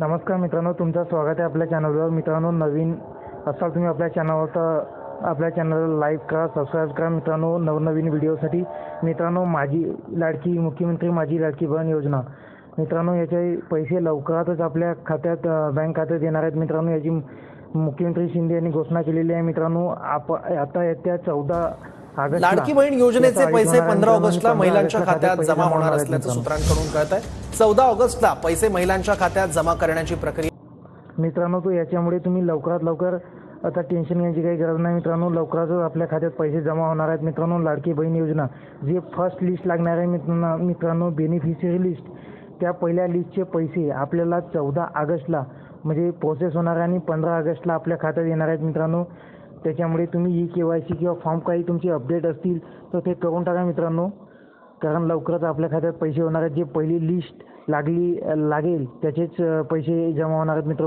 नमस्कार मित्रांनो तुमचं स्वागत आहे आपल्या चॅनलवर मित्रांनो नवीन असाल तुम्ही आपल्या चॅनलवर तर आपल्या चॅनलला लाईक करा सबस्क्राईब करा. मित्रांनो नवनवीन व्हिडिओसाठी मित्रांनो माझी लाडकी मुख्यमंत्री माझी लाडकी बहन योजना. मित्रांनो याचे पैसे लवकरातच आपल्या खात्यात बँक खात्यात येणार आहेत. मित्रांनो याची मुख्यमंत्री शिंदे यांनी घोषणा केलेली आहे. मित्रांनो आप आता येत्या चौदा लाडकी बहीण योजनेचे पैसे पंधरा ऑगस्टला महिलांच्या खात्यात जमा होणार असल्याचं सूत्रांकडून कळत आहे चौदा ऑगस्टला पैसे महिलांच्या खात्यात जमा करण्याची प्रक्रिया मित्रांनो तो याच्यामुळे तुम्ही लवकरात लवकर आता टेन्शन घ्यायची काही गरज नाही मित्रांनो. लवकरच आपल्या खात्यात पैसे जमा होणार आहेत मित्रांनो. लाडकी बहीण योजना जे फर्स्ट लिस्ट लागणार आहे मित्रांनो मित्रांनो बेनिफिशियरी लिस्ट त्या पहिल्या लिस्टचे पैसे आपल्याला चौदा ऑगस्टला म्हणजे प्रोसेस होणार आहे आणि पंधरा ऑगस्टला आपल्या खात्यात येणार आहेत मित्रांनो. त्याच्यामुळे तुम्ही ई के वाय सी किंवा फॉर्म काही तुमचे अपडेट असतील तर ते करून टाका मित्रांनो. कारण लवकरच आपल्या खात्यात पैसे होणार आहेत. जे पहिली लिस्ट लागली लागेल त्याचेच पैसे जमा होणार आहेत मित्र